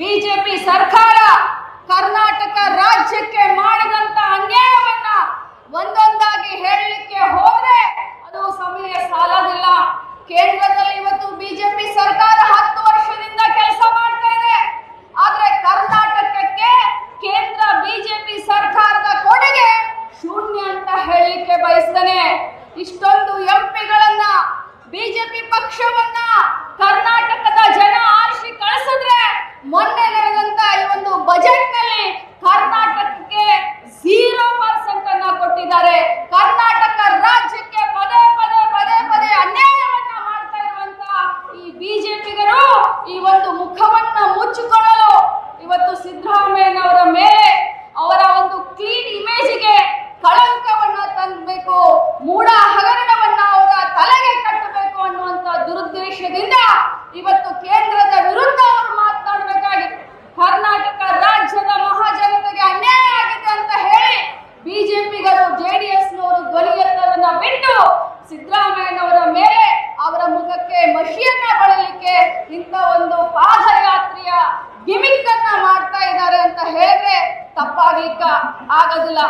BJP ಸರ್ಕಾರ ಕರ್ನಾಟಕ ರಾಜ್ಯಕ್ಕೆ ಮಾಡಿದಂತ ಅನ್ಯಾಯವನ್ನ ಒಂದೊಂದಾಗಿ ಹೇಳಲಿಕ್ಕೆ ಹೋದ್ರೆ ಅದು ಸಮಯ ಸಾಲದಿಲ್ಲ. ಕೇಂದ್ರದಲ್ಲಿ ಇವತ್ತು ಬಿಜೆಪಿ ಸರ್ಕಾರ ಹತ್ತು ವರ್ಷದಿಂದ ಕೆಲಸ ಮಾಡ್ತಾ ಇದೆ. ಆದ್ರೆ ಕರ್ನಾಟಕಕ್ಕೆ ಕೇಂದ್ರ ಬಿಜೆಪಿ ಸರ್ಕಾರದ ಕೊಡುಗೆ ಶೂನ್ಯ ಅಂತ ಹೇಳಲಿಕ್ಕೆ ಬಯಸ್ತೇನೆ. ಇಷ್ಟೊಂದು ಎಂಪಿಗಳನ್ನ ಈ ಬಿಜೆಪಿಗರು ಈ ಒಂದು ಮುಖವನ್ನ ಮುಚ್ಚಿಕೊಳ್ಳಲು ఇక ఆగదుల